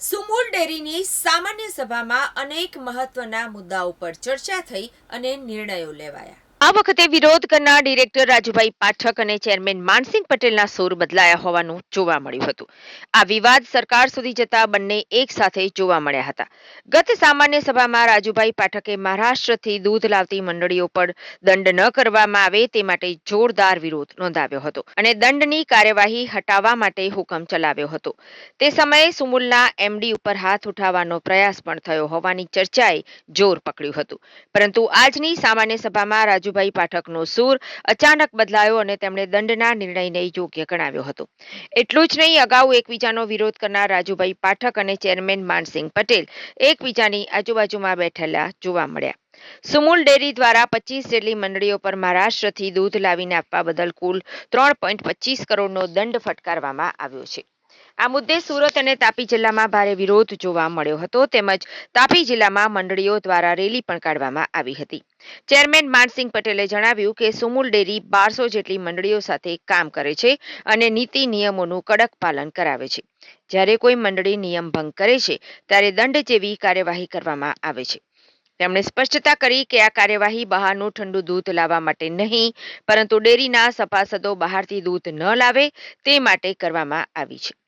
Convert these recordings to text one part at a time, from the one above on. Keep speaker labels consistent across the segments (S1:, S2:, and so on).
S1: સુમૂલ ડેરીની સામાન્ય સભામાં અનેક મહત્વના મુદ્દાઓ પર ચર્ચા થઈ અને નિર્ણયો લેવાયા.
S2: આ વખતે વિરોધ કરનાર ડિરેક્ટર રાજુભાઈ પાઠક અને ચેરમેન માનસિંહ પટેલના સૂર બદલાયા હોવાનું જોવા મળ્યું હતું. આ વિવાદ સરકાર સુધી જતા બંને એક સાથે જોવા મળ્યા હતા. ગત સામાન્ય સભામાં રાજુભાઈ પાઠકે મહારાષ્ટ્રથી દૂધ લાવતી મંડળીઓ પર દંડ ન કરવામાં આવે તે માટે જોરદાર વિરોધ નોંધાવ્યો હતો અને દંડની કાર્યવાહી હટાવવા માટે હુકમ ચલાવ્યો હતો. તે સમયે સુમુલના એમડી ઉપર હાથ ઉઠાવવાનો પ્રયાસ પણ થયો હોવાની ચર્ચાએ જોર પકડ્યું હતું. પરંતુ આજની સામાન્ય સભામાં રાજુભાઈ પાઠકનો સૂર અચાનક બદલાયો અને તેમણે દંડના નિર્ણયને યોગ્ય ગણાવ્યો હતો. એટલું જ નહીં, અગાઉ એકબીજાનો વિરોધ કરનાર રાજુભાઈ પાઠક અને ચેરમેન માનસિંહ પટેલ એકબીજાની આજુબાજુમાં બેઠેલા જોવા મળ્યા. સુમુલ ડેરી દ્વારા પચીસ જેટલી મંડળીઓ પર મહારાષ્ટ્રથી દૂધ લાવીને આપવા બદલ કુલ ત્રણ પોઈન્ટ પચીસ કરોડનો દંડ ફટકારવામાં આવ્યો છે. આ મુદ્દે સુરત અને તાપી જિલ્લામાં ભારે વિરોધ જોવા મળ્યો હતો. તેમજ તાપી જિલ્લામાં મંડળીઓ દ્વારા રેલી પણ કાઢવામાં આવી હતી. ચેરમેન માનસિંહ પટેલે જણાવ્યું કે સુમુલ ડેરી બારસો જેટલી મંડળીઓ સાથે કામ કરે છે અને નીતિ નિયમોનું કડક પાલન કરાવે છે. જ્યારે કોઈ મંડળી નિયમ ભંગ કરે છે, ત્યારે દંડ જેવી કાર્યવાહી કરવામાં આવે છે. તેમણે સ્પષ્ટતા કરી કે આ કાર્યવાહી બહારનું ઠંડુ દૂધ લાવવા માટે નહીં, પરંતુ ડેરીના સભાસદો બહારથી દૂધ ન લાવે તે માટે કરવામાં આવી છે.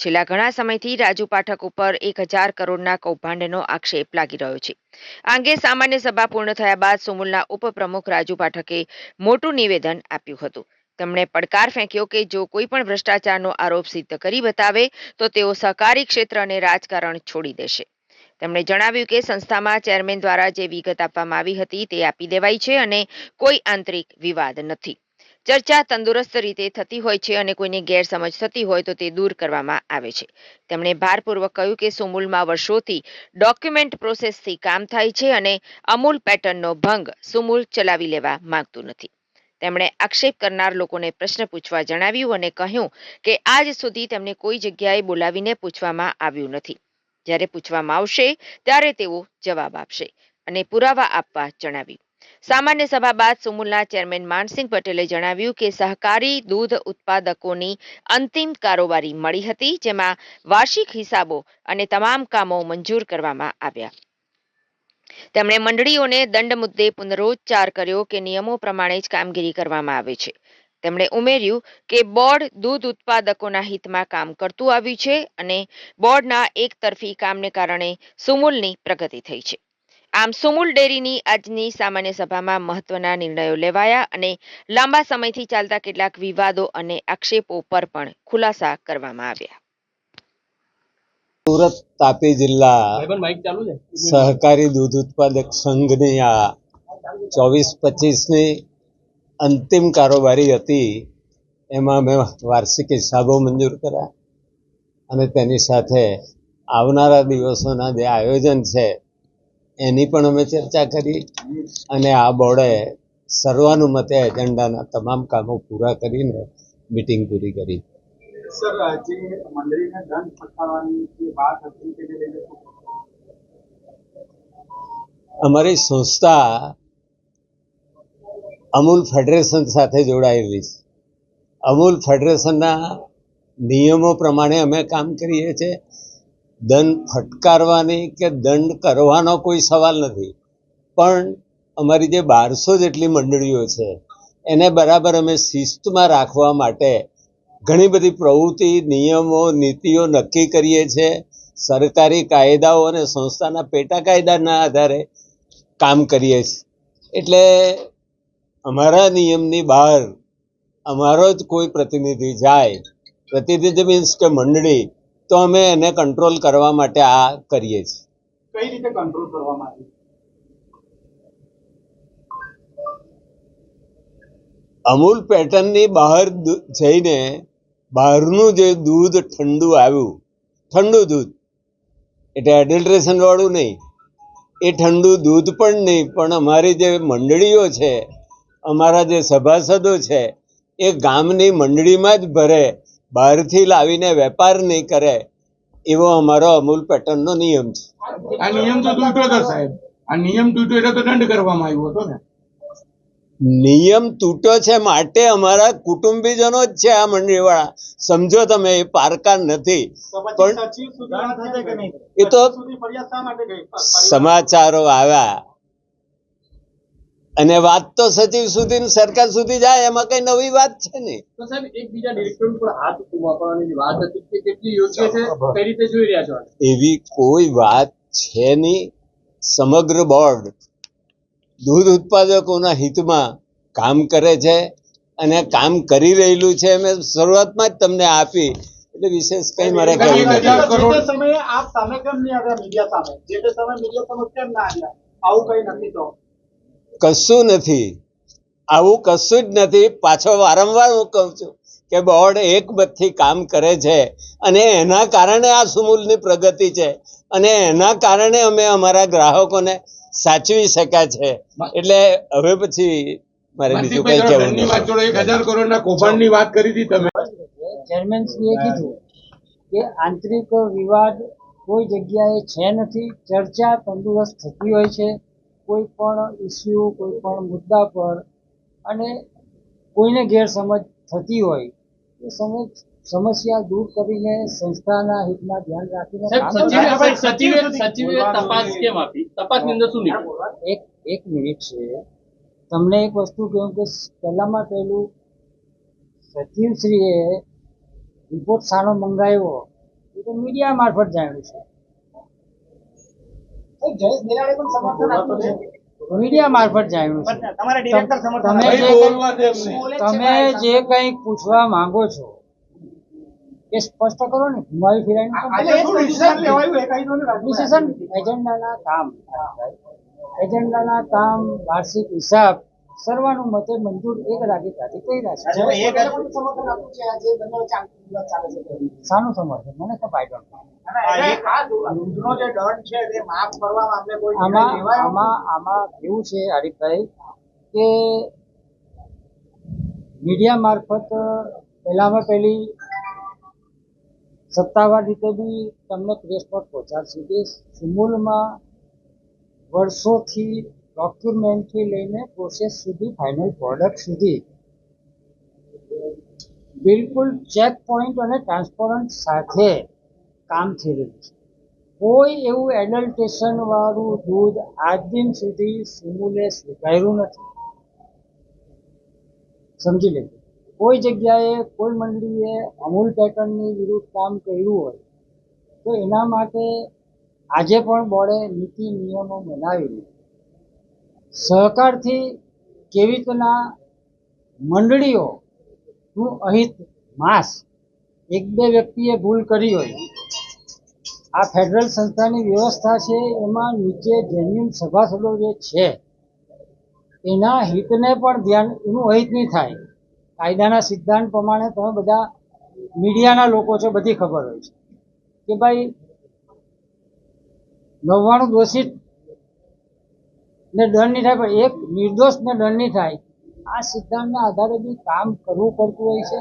S2: છેલ્લા ઘણા સમયથી રાજુ પાઠક ઉપર એક હજાર કરોડના કૌભાંડનો આક્ષેપ લાગી રહ્યો છે. આ અંગે સામાન્ય સભા પૂર્ણ થયા બાદ સુમુલના ઉપપ્રમુખ રાજુ પાઠકે મોટું નિવેદન આપ્યું હતું. તેમણે પડકાર ફેંક્યો કે જો કોઈ પણ ભ્રષ્ટાચારનો આરોપ સિદ્ધ કરી બતાવે, તો તેઓ સહકારી ક્ષેત્ર અને રાજકારણ છોડી દેશે. તેમણે જણાવ્યું કે સંસ્થામાં ચેરમેન દ્વારા જે વિગત આપવામાં આવી હતી તે આપી દેવાઈ છે અને કોઈ આંતરિક વિવાદ નથી. ચર્ચા તંદુરસ્ત રીતે થતી હોય છે અને કોઈને ગેરસમજ થતી હોય તો તે દૂર કરવામાં આવે છે. તેમણે ભારપૂર્વક કહ્યું કે સુમૂલમાં વર્ષોથી ડોક્યુમેન્ટ પ્રોસેસથી કામ થાય છે અને અમૂલ પેટર્નનો ભંગ સુમૂલ ચલાવી લેવા માંગતું નથી. તેમણે આક્ષેપ કરનાર લોકોને પ્રશ્ન પૂછવા જણાવ્યું અને કહ્યું કે આજ સુધી તેમને કોઈ જગ્યાએ બોલાવીને પૂછવામાં આવ્યું નથી. જ્યારે પૂછવામાં આવશે ત્યારે તેઓ જવાબ આપશે અને પુરાવા આપવા જણાવ્યું. સામાન્ય સભા બાદ સુમુલના ચેરમેન માનસિંહ પટેલે જણાવ્યું કે સહકારી દૂધ ઉત્પાદકોની અંતિમ કારોબારી મળી હતી, જેમાં વાર્ષિક હિસાબો અને તમામ કામો મંજૂર કરવામાં આવ્યા. તેમણે મંડળીઓને દંડ મુદ્દે પુનરોચ્ચાર કર્યો કે નિયમો પ્રમાણે જ કામગીરી કરવામાં આવે છે. તેમણે ઉમેર્યું કે બોર્ડ દૂધ ઉત્પાદકોના હિતમાં કામ કરતું આવ્યું છે અને બોર્ડના એકતરફી કામને કારણે સુમુલની પ્રગતિ થઈ છે. આમ સુમુલ ડેરીની આજની સામાન્ય સભામાં મહત્વના નિર્ણયો લેવાયા અને લાંબા સમયથી ચાલતા કેટલાક વિવાદો અને આક્ષેપો પર પણ ખુલાસા કરવામાં આવ્યા.
S3: સુરત તાપી જિલ્લા સહકારી દૂધ ઉત્પાદક સંઘની આ ચોવીસ પચીસની અંતિમ કારોબારી હતી. એમાં મેં વાર્ષિક હિસાબો મંજૂર કર્યા અને તેની સાથે આવનારા દિવસોના જે આયોજન છે એની પણ અમે ચર્ચા કરી અને આ બોર્ડે સર્વાનુમતે એજન્ડાના તમામ કામો પૂરા કરીને મિટિંગ પૂરી કરી.
S4: સર જે મંડળીને દંડ ફટકારવાની જે વાત હતી તેને લઈને
S3: અમારી સંસ્થા અમૂલ ફેડરેશન સાથે જોડાયેલી છે. અમૂલ ફેડરેશનના નિયમો પ્રમાણે અમે કામ કરીએ છીએ. દંડ ફટકારવાની કે દંડ કરવાનો કોઈ સવાલ નથી. પણ અમારી જે બારસો જેટલી મંડળીઓ છે, એને બરાબર અમે શિસ્તમાં રાખવા માટે ઘણી બધી પ્રવૃત્તિ, નિયમો, નીતિઓ નક્કી કરીએ છીએ સરકારી કાયદાઓ અને સંસ્થાના પેટા કાયદાના આધારે કામ કરીએ છીએ એટલે અમારા નિયમની બહાર અમારો જ કોઈ પ્રતિનિધિ જાય, પ્રતિનિધિ મીન્સ કે મંડળી તો અમે એને કંટ્રોલ કરવા માટે આ કરીએ છીએ.
S4: કઈ રીતે કંટ્રોલ કરવામાં
S3: અમૂલ પેટર્નની બહાર જઈને બહારનું જે દૂધ ઠંડુ આવ્યું ઠંડુ દૂધ એટલે એડલ્ટ્રેશન વાળું નહીં એ ઠંડુ દૂધ પણ નહીં પણ અમારી જે મંડળીઓ છે અમારા જે સભાસદો છે એ ગામની મંડળીમાં જ ભરે બહારથી લાવીને વેપાર નહીં કરે એવો અમારો અમૂલ પેટર્નનો નિયમ છે.
S4: આ નિયમ તો તૂટ્યો હતો સાહેબ. આ નિયમ તૂટ્યો એટલે તો દંડ કરવામાં આવ્યો હતો ને.
S3: નિયમ તૂટ્યો છે માટે અમારા કુટુંબીજનો જ છે આ મંડળીવાળા. સમજો તમે એ પારકાર નથી. પણ એ તો સમાચારો આવ્યા. અને વાત તો સચિવ સુધી સરકાર સુધી જાય એમાં કઈ નવી વાત છે ને?
S5: તો સાહેબ એક ડિરેક્ટર ઉપર હાથ વાપરવાની વાત હતી કે કેટલી યોગ્ય છે કઈ રીતે જોઈ રહ્યા છો
S3: એવી કોઈ વાત છે નહીં. સમગ્ર બોર્ડ દૂધ ઉત્પાદકોના હિતમાં કામ કરે છે અને કામ કરી રહેલું છે. મેં શરૂઆતમાં જ તમને આપી. એટલે વિશેષ કઈ મારે
S4: કહ્યું
S3: નથી.
S4: સમયે આપ સામે કેમ નહીં આવ્યા મીડિયા સામે? જે તે મીડિયા સમક્ષ કેમ ના આવ્યા? આવું કઈ નથી તો?
S3: કશું નથી. આવું કશું જ નથી. પાછો વારંવાર હું કહું છું કે બોર્ડ એક એકબત્થી કામ કરે છે અને એના કારણે આ સુમૂલની પ્રગતિ છે અને એના કારણે અમે અમારા ગ્રાહકોને સાચવી શક્યા છે. એટલે હવે પછી મારે બીજું કઈ કહેવું
S6: નહીં. એક હજાર કરોડના કૌભાંડની વાત કરી હતી તમે.
S7: ચેરમેનશ્રીએ કીધું કે આંતરિક વિવાદ કોઈ જગ્યાએ છે નથી. ચર્ચા તંદુરસ્ત થતી હોય છે. કોઈ પણ ઇસ્યુ કોઈ પણ મુદ્દા પર અને કોઈને ગેરસમજ થતી હોય એ સમજ સમસ્યા દૂર કરીને સંસ્થાના હિતમાં ધ્યાન રાખીને
S5: સચિવે સચિવે સચિવે તપાસ કેમ આપી? તપાસની અંદર શું
S7: એક એક મિનિટ છે. તમને એક વસ્તુ કહ્યું કે પહેલામાં પહેલું સચિવશ્રીએ રિપોર્ટ સારો મંગાવ્યો એ તો મીડિયા મારફત જાણ્યું છે. મીડિયા મારફત જાણ્યું છે.
S4: તમારા ડિરેક્ટર સમર્થન
S7: તમે જે તમે કંઈક પૂછવા માંગો છો એ સ્પષ્ટ કરો ને. મારી
S4: ને
S7: એજન્ડાના કામ એજન્ડાના કામ વાર્ષિક હિસાબ સર્વાનુમતે મંજૂર એક રાખી રહ્યા છે. શાનું સમર્થન? મને તો પાયડો
S4: અને એક આ દૂધનો જે દંડ છે તે માફ કરવા મામલે
S7: આમાં? આમાં આમાં કેવું છે હરીફભાઈ કે મીડિયા મારફત પહેલામાં પહેલી સત્તાવાર રીતે બી તમને પ્રેસ પર પહોંચાડશે કે સુમૂલમાં વર્ષોથી ડોક્યુમેન્ટથી લઈને પ્રોસેસ સુધી ફાઇનલ પ્રોડક્ટ સુધી. બિલકુલ ચેક પોઈન્ટ અને ટ્રાન્સપરન્ટ સાથે કામ થઈ રહ્યું છે. કોઈ એવું એડલ્ટેશનવાળું દૂધ આજ દિન સુધી સિમુલે સ્વીકાર્યું નથી. સમજી લેજો. કોઈ જગ્યાએ કોઈ મંડળીએ અમૂલ પેટર્નની વિરુદ્ધ કામ કર્યું હોય, તો એના માટે આજે પણ બોર્ડે નીતિ નિયમો બનાવી સહકારથી કેવી રીતના મંડળીઓનું અહિત માસ, એક બે વ્યક્તિએ ભૂલ કરી હોય. આ ફેડરલ સંસ્થાની વ્યવસ્થા છે, એમાં નીચે જેન્યુન સભાસદો જે છે, એના હિતને પણ ધ્યાન, એનું અહિત નહીં થાય. કાયદાના સિદ્ધાંત પ્રમાણે તમે બધા મીડિયાના લોકો છો, બધી ખબર હોય છે. કે ભાઈ, નવ્વાણું દોષિત ને દંડ નહીં થાય પણ એક નિર્દોષ ને દંડ નહીં થાય. આ સિદ્ધાંતના આધારે બી કામ કરવું પડતું હોય છે.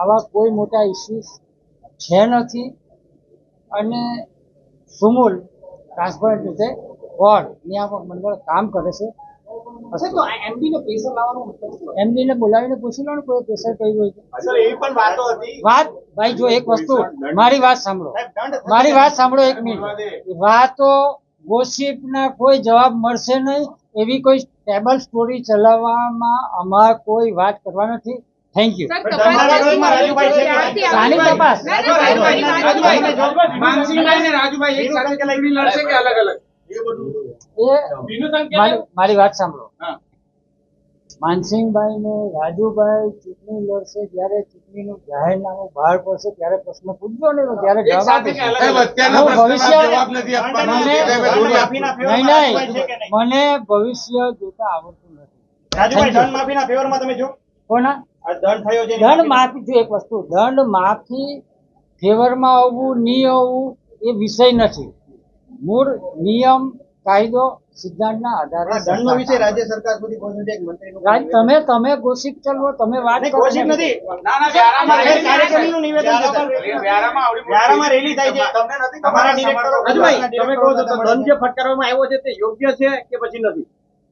S7: આવા કોઈ મોટા ઇસ્યુઝ છે નથી. અને સુમૂલ ટ્રાન્સપરન્ટ રીતે બોર્ડ અહીંયા મંડળ કામ કરે છે. એમડીને બોલાવીને પૂછી લો ને કોઈ પ્રેશર કર્યું હોય
S4: વાતો
S7: વાત ભાઈ જો એક વસ્તુ મારી વાત સાંભળો. મારી વાત સાંભળો એક મિનિટ. વાતો ગોસિપના કોઈ જવાબ મળશે નહીં એવી કોઈ ટેબલ સ્ટોરી ચલાવવામાં અમાર કોઈ વાત કરવા નથી. Thank you? શાની તપાસ
S5: રાજુભાઈ એક સાથે ચૂંટણી લડશે કે અલગ અલગ?
S7: એ
S5: બીનું સંકેત
S7: મારી મારી વાત સાંભળો.
S5: હા.
S7: માનસિંહભાઈ ને રાજુભાઈ ચૂંટણી લડશે જ્યારે ચૂંટણીનું જાહેરનામું બહાર પડશે ત્યારે પ્રશ્ન પૂછજો ને ત્યારે ભવિષ્ય-. મને- ભવિષ્ય જોતા આવડતું નથી.
S4: રાજુભાઈ
S7: Thank
S4: દંડ માફીના ફેવરમાં તમે જો.
S7: કોના?
S4: દંડ થયો છે
S7: દંડ
S4: માફી-
S7: માફી જો એક વસ્તુ. દંડ માફી ફેવરમાં આવવું નહીં આવવું એ વિષય નથી. મૂળ નિયમ કાયદો સિદ્ધાંતના આધારે
S4: દંડનો વિષય રાજ્ય સરકાર સુધી પહોંચે છે એક મંત્રીનું
S7: રાજ તમે તમે ગોસિપ ચલવો તમે વાત કરો
S4: કોશિશ નથી.
S5: ના ના વ્યારામાં રેલી
S4: કાર્યક્રમનું નિવેદન છે,
S5: વ્યારામાં આવડી
S4: વ્યારામાં રેલી થાય છે. તમારા ડિરેક્ટરો
S5: રાજભાઈ તમે કહો છો તો દંડ જે ફટકારવામાં આવ્યો છે તે યોગ્ય છે કે પછી નથી?